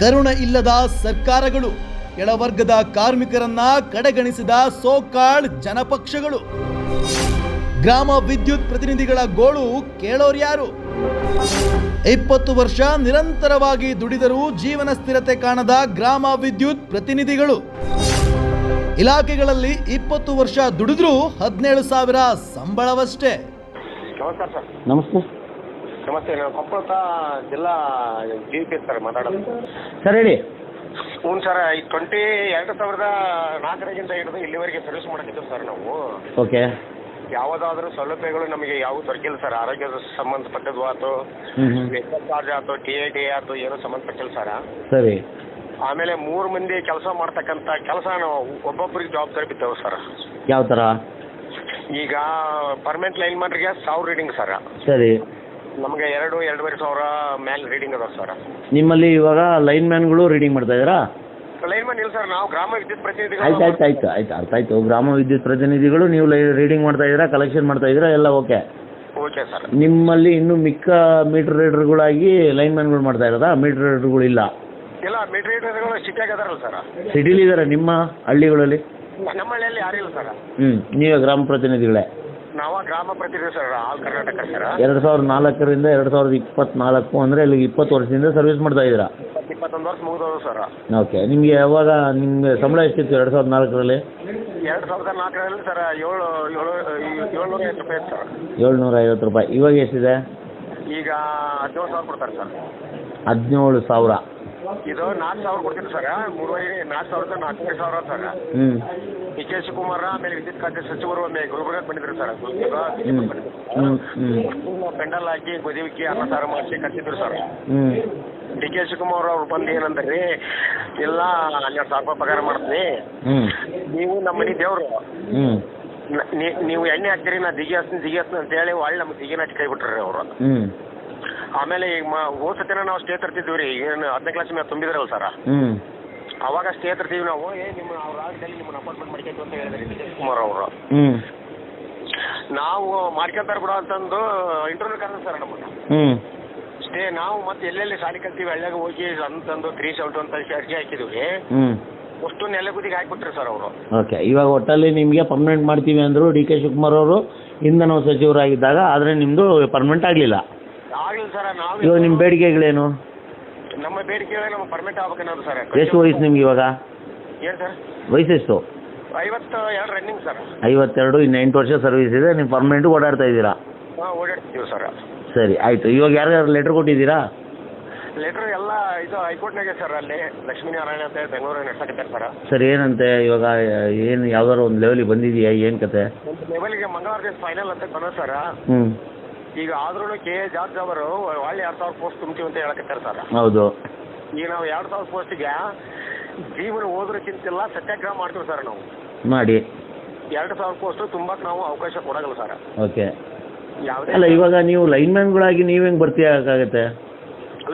ಕರುಣ ಇಲ್ಲದ ಸರ್ಕಾರಗಳು ಕೆಳವರ್ಗದ ಕಾರ್ಮಿಕರನ್ನ ಕಡೆಗಣಿಸಿದ ಸೋಕಾಳ್ ಜನಪಕ್ಷಗಳು. ಗ್ರಾಮ ವಿದ್ಯುತ್ ಪ್ರತಿನಿಧಿಗಳ ಗೋಳು ಕೇಳೋರ್ಯಾರು ಇಪ್ಪತ್ತು ವರ್ಷ ನಿರಂತರವಾಗಿ ದುಡಿದರೂ ಜೀವನ ಸ್ಥಿರತೆ ಕಾಣದ ಗ್ರಾಮ ವಿದ್ಯುತ್ ಪ್ರತಿನಿಧಿಗಳು. ಇಲಾಖೆಗಳಲ್ಲಿ ಇಪ್ಪತ್ತು ವರ್ಷ ದುಡಿದ್ರೂ ಹದಿನೇಳು ಸಾವಿರ ಸಂಬಳವಷ್ಟೇ. ನಮಸ್ತೆ. ನಮಸ್ತೆ ನಾನು ಕೊಪ್ಪಳ ಜಿಲ್ಲಾ ಜಿ ಪಿ ಸರ್ ಮಾತಾಡೋದು. ಸರ್ ಹೇಳಿ. ಹ್ಞೂ ಸರ್ ಈ ಟ್ವೆಂಟಿ ಎರಡು ಸಾವಿರದ ನಾಲ್ಕರಾಗಿಂದ ಹಿಡಿದು ಇಲ್ಲಿವರೆಗೆ ಸರ್ವಿಸ್ ಮಾಡಕ್ಕಿದ್ದೀವಿ ಸರ್ ನಾವು. ಓಕೆ. ಯಾವುದಾದ್ರೂ ಸೌಲಭ್ಯಗಳು ನಮಗೆ ಯಾವ ದೊರಕಿಲ್ಲ ಸರ್. ಆರೋಗ್ಯದ ಸಂಬಂಧಪಟ್ಟದ್ದು ಆಯ್ತು ಚಾರ್ಜ್ ಆಯ್ತು ಟಿ ಎ ಟಿ ಆಯ್ತು ಏನೂ ಸಂಬಂಧಪಟ್ಟಿಲ್ಲ ಸರ್. ಸರಿ. ಆಮೇಲೆ ಮೂರು ಮಂದಿ ಕೆಲಸ ಮಾಡ್ತಕ್ಕಂಥ ಕೆಲಸ ನಾವು ಒಬ್ಬೊಬ್ಬರಿಗೆ ಜವಾಬ್ದಾರಿ ಬಿದ್ದವು ಸರ್. ಯಾವ ಥರ ಈಗ ಪರ್ಮನೆಂಟ್ ಲೈನ್ ಮಾಡ್ರಿಗೆ ಸಾವಿರ ರೀಡಿಂಗ್ ಸರ್. ಸರಿ. ನಮಗೆ ಎರಡು ಎರಡೂವರೆ ಸಾವಿರ ಮೇಲೆ ರೀಡಿಂಗ್ ಅದಾವೆ ಸರ್ ನಿಮ್ಮಲ್ಲಿ ಇವಾಗ ಲೈನ್ ಮ್ಯಾನ್ಗಳು ರೀಡಿಂಗ್ ಮಾಡ್ತಾ ಇದ್ದೀರಾ? ಲೈನ್ ಮ್ಯಾನ್ ಇಲ್ಲ ಸರ್ ನಾವು ಗ್ರಾಮ ವಿದ್ಯುತ್ ಆಯ್ತು ಪ್ರತಿನಿಧಿಗಳು ಆಯ್ತು ಆಯ್ತು ಆಯ್ತು ಅರ್ಥ ಆಯ್ತು. ಗ್ರಾಮ ವಿದ್ಯುತ್ ಪ್ರತಿನಿಧಿಗಳು ನೀವು ರೀಡಿಂಗ್ ಮಾಡ್ತಾ ಇದ್ದೀರಾ ಕಲೆಕ್ಷನ್ ಮಾಡ್ತಾ ಇದ್ದೀರಾ ಎಲ್ಲ ಓಕೆ ಓಕೆ ಸರ್ ನಿಮ್ಮಲ್ಲಿ ಇನ್ನು ಮಿಕ್ಕ ಮೀಟರ್ ರೀಡರ್ಗಳಾಗಿ ಲೈನ್ ಮ್ಯಾನ್ಗಳು ಮಾಡ್ತಾ ಇರೋದಾ? ಮೀಟರ್ ರೀಡರ್ಗಳು ಇಲ್ಲ? ಇಲ್ಲ ಮೀಟರ್ ಸಿಟಿಯಾಗ ಅದಾರಲ್ಲ ಸರ್ ಸಿಟಿಲಿ ಇದ್ದಾರೆ ನಿಮ್ಮ ಹಳ್ಳಿಗಳಲ್ಲಿ? ನಮ್ಮ ಹಳ್ಳಿಯಲ್ಲಿ ಯಾರಿಲ್ಲ ಸರ್ ಹ್ಞೂ ನೀವೇ ಗ್ರಾಮ ಪ್ರತಿನಿಧಿಗಳೇ. ನಾವು ಗ್ರಾಮ ಪ್ರತಿನಿಧಿ ಸರ್ ಆಲ್ ಕರ್ನಾಟಕ ಸರ್? ಎರಡು ಸಾವಿರದ ನಾಲ್ಕರಿಂದ ಎರಡು ಸಾವಿರದ ಇಪ್ಪತ್ನಾಲ್ಕು ಅಂದರೆ ಇಲ್ಲಿ ಇಪ್ಪತ್ತು ವರ್ಷದಿಂದ ಸರ್ವಿಸ್ ಮಾಡ್ತಾ ಇದ್ದೀರಾ? ಇಪ್ಪತ್ತೊಂದು ವರ್ಷ ಮುಗಿದವು ಸರ್. ಓಕೆ ನಿಮಗೆ ಯಾವಾಗ ನಿಮಗೆ ಸಂಬಳ ಎಷ್ಟಿತ್ತು ಎರಡ್ ಸಾವಿರದ ನಾಲ್ಕರಲ್ಲಿ? ಎರಡು ಸಾವಿರದ ನಾಲ್ಕರಲ್ಲಿ ಸರ್ ಏಳು ಏಳು ಏಳ್ನೂರ ಐವತ್ತು ರೂಪಾಯಿ ಇತ್ತು ಸರ್. ಏಳ್ನೂರ ಐವತ್ತು ರೂಪಾಯಿ. ಇವಾಗ ಎಷ್ಟಿದೆ? ಈಗ ಹದಿನೇಳು ಸಾವಿರ ಕೊಡ್ತಾರೆ ಸರ್. ಹದಿನೇಳು ಸಾವಿರ. ಇದು ನಾಲ್ಕು ಸಾವಿರ ಕೊಡ್ತೀವಿ ಸರ್. ಮೂರುವರೆ ನಾಲ್ಕು ಸಾವಿರದ ನಾಲ್ಕೂವರೆ ಸಾವಿರ ಸರ್. ಹ್ಮ್. ಡಿ ಕೆ ಶಿವಕುಮಾರ್ ಆಮೇಲೆ ವಿದ್ಯುತ್ ಖಾತೆ ಸಚಿವರು ಒಮ್ಮೆ ಗುಲ್ಬರ್ಗಕ್ಕೆ ಬಂದಿದ್ರು ಸರ್. ಗುಲ್ಬರ್ಗ ಹ್ಞೂ ಹ್ಞೂ ಅಷ್ಟು ಪೆಂಡಲ್ ಹಾಕಿ ಗೊದಿವಿಕ್ಕಿ ಅನ್ನ ಸಾರು ಮಾಡಿಸಿ ಕಟ್ಟಿದ್ರು ಸರ್. ಹ್ಮ್. ಡಿ ಕೆ ಶಿವಕುಮಾರ್ ಅವ್ರು ಬಂದು ಏನಂದ್ರಿ ಇಲ್ಲ ಹನ್ನೆರಡು ಸಾವಿರ ರೂಪಾಯಿ ಪಗಾರ ಮಾಡ್ತೀನಿ. ನೀವು ನಮ್ಮ ಮನೆ ದೇವ್ರು. ಹ್ಮ್. ನ- ನೀ- ನೀವು ಎಣ್ಣೆ ಹಾಕ್ತೀರಿ ನಾ ದಿಗಿ ಹಚ್ತೀನಿ ದಿಗಿ ಅಂತ ಹೇಳಿ ಒಳ್ಳೆ ನಮ್ಗೆ ದಿಗಿನ ಹಚ್ಚಿ ಕೈ ಬಿಟ್ರಿ ಅವರು. ಹ್ಞೂ ಆಮೇಲೆ ಈಗ ಹೋದ ಸತಿನ ನಾವು ಸ್ಟೇ ತರ್ತಿದ್ವಿ ರೀ. ಏನು ಹತ್ತನೇ ಕ್ಲಾಸ್ ಮೇಲೆ ತುಂಬಿದ್ರಲ್ಲ ಸರ್ ಹ್ಞೂ ಅವಾಗ ಸ್ಟೇ ತರ್ತೀವಿ ನಾವು. ಏ ನಿಮ್ಮ ಅವ್ರ ನಿಮ್ಮ ನಿಮ್ಮನ್ನ ಅಪಾರ್ಟ್ಮೆಂಟ್ ಮಾಡ್ಕೊಂಡು ಅಂತ ಹೇಳಿದ್ರಿ ಡಿ ಕುಮಾರ್ ಅವರು. ಹ್ಞೂ ನಾವು ಮಾಡ್ಕೊಂತಾರ ಬಿಡ ಅಂತಂದು ಇಂಟರ್ವ್ಯೂ ಕರೆದ ಸರ್ ನಮ್ಮನ್ನ. ಹ್ಮ್. ಸ್ಟೇ ನಾವು ಮತ್ತೆ ಎಲ್ಲೆಲ್ಲಿ ಶಾಲೆ ಕಲ್ತೀವಿ ಹಳ್ಳಿಯಾಗ ಹೋಗಿ ಅಂತಂದು ತ್ರೀ ಸೆವೆಂಟು ಅಂತ ಅರ್ಜಿ ಹಾಕಿದ್ವಿ. ಹ್ಮ್. ಅಷ್ಟು ನೆಲೆಗುದಿಗೆ ಹಾಕ್ಬಿಟ್ರಿ ಸರ್ ಅವರು. ಓಕೆ ಇವಾಗ ಒಟ್ಟಲ್ಲಿ ನಿಮಗೆ ಪರ್ಮನೆಂಟ್ ಮಾಡ್ತೀವಿ ಅಂದ್ರು ಡಿ ಕೆ ಶಿವಕುಮಾರ್ ಅವರು ನಾವು ಸಚಿವರಾಗಿದ್ದಾಗ ಆದರೆ ನಿಮ್ಮದು ಪರ್ಮನೆಂಟ್ ಆಗಲಿಲ್ಲ. ಸರ್ ನಾವು ಇವಾಗ ನಿಮ್ಮ ಬೇಡಿಕೆಗಳೇನು? ನಮ್ಮ ಬೇಡಿಕೆ ನಮ್ಮ ಪರ್ಮಿಟ್ ಆಗ್ಬೇಕನ್ನೋದು ಸರ್ ಎಷ್ಟು ವಯಸ್ಸು ನಿಮ್ಗೆ ಇವಾಗ? ಏನು ಸರ್? ವಯಸ್ಸೆಷ್ಟು ಐವತ್ತು ಎರಡು ರನ್ನಿಂಗ್ ಸರ್. ಐವತ್ತೆರಡು ಇನ್ನು ಎಂಟು ವರ್ಷ ಸರ್ವಿಸ್ ಇದೆ ನೀವು ಪರ್ಮನೆಂಟ್ ಓಡಾಡ್ತಾ ಇದ್ದೀರಾ? ಹಾಂ ಸರ್. ಸರಿ ಆಯ್ತು. ಇವಾಗ ಯಾರ್ಯಾರು ಲೆಟರ್ ಕೊಟ್ಟಿದ್ದೀರಾ? ಲೆಟರ್ ಎಲ್ಲ ಇದು ಹೈಕೋರ್ಟ್ನಾಗೆ ಸರ್ ಅಲ್ಲಿ ಲಕ್ಷ್ಮೀನಾರಾಯಣ ಅಂತ ಬೆಂಗಳೂರಿಗೆ ನಡ್ಸಕ್ಕೆ ನಡ್ಸಕತ್ತಾರೆ ಸರ್. ಸರ್ ಏನಂತೆ ಇವಾಗ ಏನು ಯಾವ್ದಾದ್ರು ಒಂದು ಲೆವೆಲಿಗೆ ಬಂದಿದೆಯಾ ಏನು ಕತೆ? ಲೆವೆಲ್ಗೆ ಮಂಗಳವಾರ ದಿವಸ ಫೈನಲ್ ಅಂತ ಬಂದ ಸರ್. ಹ್ಞೂ ಈಗ ಆದ್ರೂ ಕೆ ಎ ಜಾರ್ಜ್ ಅವರು ಒಳ್ಳೆ ಎರಡು ಸಾವಿರ ಪೋಸ್ಟ್ ತುಂಬ್ತೀವಿ ಅಂತ ಹೇಳಕತ್ತಾರೆ ಸರ್ ಹೌದು. ಈಗ ನಾವು ಎರಡು ಸಾವಿರ ಪೋಸ್ಟಿಗೆ ಜೀವನ ಹೋದ್ರಕ್ಕಿಂತಿಲ್ಲ ಸತ್ಯಾಗ್ರಹ ಮಾಡ್ತೀವಿ ಸರ್ ನಾವು. ಮಾಡಿ. ಎರಡು ಸಾವಿರ ಪೋಸ್ಟ್ ತುಂಬಕ್ಕೆ ನಾವು ಅವಕಾಶ ಕೊಡಲ್ಲ ಸರ್. ಓಕೆ. ಯಾವುದೇ ಅಲ್ಲ ಇವಾಗ ನೀವು ಲೈನ್ಮ್ಯಾನ್ಗಳಾಗಿ ನೀವು ಹೆಂಗೆ ಬರ್ತೀಯಾಗತ್ತೆ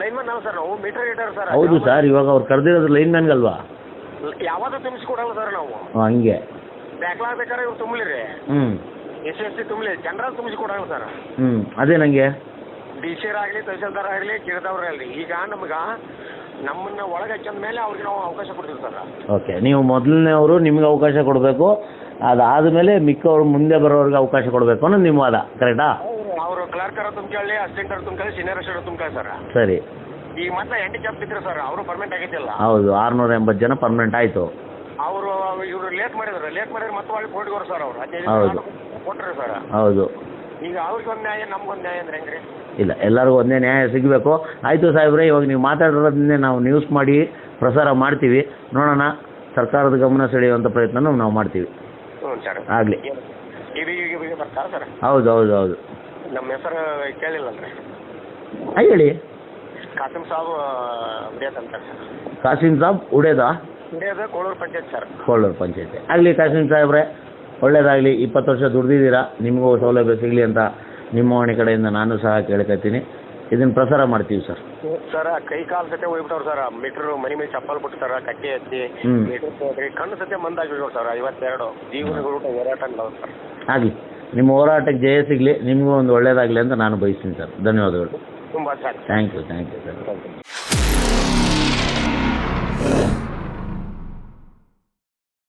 ಲೈನ್ಮನ್ ನಾವು ಸರ್ ನಾವು ಮೀಟರ್ ರೀಡರ್ ಸರ್. ಹೌದು ಸರ್ ಇವಾಗ ಅವ್ರು ಕರೆದಿರೋದು ಅಲ್ವಾ ಯಾವಾಗ ತುಂಬಿಸ್ಕೊಡಲ್ಲ ಸರ್ ನಾವು. ಹಂಗೆ. ಬ್ಯಾಕ್ಲಾಗ್ ಬೇಕಾದ್ರೆ ಇವ್ರು ತುಂಬಲಿ ರೀ. ಹ್ಞೂ ಎಸ್ ಎಸ್ ಸಿ ತುಂಬಲಿ ಜನರಲ್ ತುಂಬಿಸ್ಕೊಡಲ್ಲ ಸರ್. ಹ್ಞೂ ಅದೇ ನನಗೆ ಡಿ ಸಿ ಆಗಲಿ ತಹಸೀಲ್ದಾರ್ ಆಗಲಿ ಕಿರಿದವ್ರಾಗಲಿ ಈಗ ನಮ್ಗೆ ನಮ್ಮನ್ನ ಒಳಗೆ ಹಚ್ಚಂದ ಮೇಲೆ ಅವ್ರಿಗೆ ನಾವು ಅವಕಾಶ ಕೊಡ್ತೀವಿ ಸರ್. ಓಕೆ ನೀವು ಮೊದಲನೇವರು ನಿಮ್ಗೆ ಅವಕಾಶ ಕೊಡಬೇಕು. ಅದಾದಮೇಲೆ ಮಿಕ್ಕವ್ರು ಮುಂದೆ ಬರೋರಿಗೆ ಅವಕಾಶ ಕೊಡಬೇಕು ಅನ್ನೋದು ನಿಮ್ಮ ವಾದ ಕರೆಕ್ಟಾ? ಅವರು ಕ್ಲರ್ಕರ ತುಂಬ್ಕೊಳ್ಳಿ ಅವರು ತುಂಬ್ಕೊಳ್ಳಿ ಸೀನಿಯರ್ ಅಸಿಸ್ಟೆಂಟ್ ತುಂಬ್ಕೊಳ್ಳಿ ಸರ್. ಸರಿ. ಈ ಮತ್ತೆ ಎಂಟು ಜಾಬ್ ಇದ್ರು ಸರ್ ಅವರು ಪರ್ಮನೆಂಟ್ ಆಗಿದ್ದಿಲ್ಲ. ಹೌದು ಆರುನೂರ ಎಂಬತ್ತು ಜನ ಪರ್ಮನೆಂಟ್ ಆಯ್ತು. ಅವರು ಇವರು ಲೇಟ್ ಮಾಡಿದ್ರು ಲೇಟ್ ಮಾಡಿದ್ರೆ ಮತ್ತೆ ಒಳ್ಳೆ ಕೋರ್ಟ್ಗೆ ಸರ್ ಅವರು. ಹೌದು. ಹೌದು. ಈಗ ಅವ್ರಿಗೆ ಒಂದು ನ್ಯಾಯ ನಮ್ಗೊಂದು ನ್ಯಾಯ ಅಂದ್ರೆ ಹೆಂಗ್ರಿ? ಇಲ್ಲ ಎಲ್ಲರಿಗೂ ಒಂದೇ ನ್ಯಾಯ ಸಿಗಬೇಕು. ಆಯ್ತು ಸಾಹೇಬ್ರೆ ಇವಾಗ ನೀವು ಮಾತಾಡಿರೋದನ್ನೇ ನಾವು ನ್ಯೂಸ್ ಮಾಡಿ ಪ್ರಸಾರ ಮಾಡ್ತೀವಿ. ನೋಡೋಣ ಸರ್ಕಾರದ ಗಮನ ಸೆಳೆಯುವಂತ ಪ್ರಯತ್ನನೂ ನಾವು ಮಾಡ್ತೀವಿ. ಹ್ಞೂ ಸರ್. ಆಗಲಿ. ಬರ್ತಾರ ಸರ್? ಹೌದು ಹೌದು ಹೌದು. ನಮ್ಮ ಹೆಸರು ಕೇಳಿಲ್ಲಲ್ರಿ. ಹಾಂ ಹೇಳಿ. ಕಾಸಿಂ ಸಾಬ್ ಬಿಡಿಯತ್ ಅಂತಾರೆ ಸರ್. ಕಾಸಿಂ ಸಾಬ್ ಉಡೇದಾ ಕೋಳೂರು ಪಂಚಾಯತ್ ಸರ್. ಕೋಳೂರು ಪಂಚಾಯತ್. ಆಗಲಿ ಕಾಸಿಂ ಸಾಹೇಬ್ರೆ ಒಳ್ಳೇದಾಗಲಿ ಇಪ್ಪತ್ತು ವರ್ಷ ದುಡ್ದಿದ್ದೀರಾ ನಿಮಗೂ ಸೌಲಭ್ಯ ಸಿಗಲಿ ಅಂತ ನಿಮ್ಮ ಓಣಿ ಕಡೆಯಿಂದ ನಾನು ಸಹ ಕೇಳ್ಕೊತೀನಿ. ಇದನ್ನು ಪ್ರಸಾರ ಮಾಡ್ತೀವಿ ಸರ್. ಸರ್ ಕೈ ಕಾಲು ಸತ್ಯ ಹೋಗ್ಬಿಟ್ಟವ್ರು ಸರ್ ಮೀಟರ್ ಮನೆ ಮೇಲೆ ಚಪ್ಪಲ್ ಬಿಟ್ಟು ಸರ ಕಟ್ಟಿ ಹಚ್ಚಿ. ಮೀಟ್ರ್ ಕಣ್ಣು ಸತ್ಯ ಮಂದಾಗಿಬಿಟ್ಟು ಸರ್ ಐವತ್ತೆರಡು ಜೀವನಗಳು ಹೋರಾಟ ಸರ್. ಆಗಲಿ ನಿಮ್ಮ ಹೋರಾಟಕ್ಕೆ ಜಯ ಸಿಗಲಿ ನಿಮಗೂ ಒಂದು ಒಳ್ಳೇದಾಗಲಿ ಅಂತ ನಾನು ಬಯಸ್ತೀನಿ ಸರ್. ಧನ್ಯವಾದಗಳು. ತುಂಬ thank you thank you sir thank you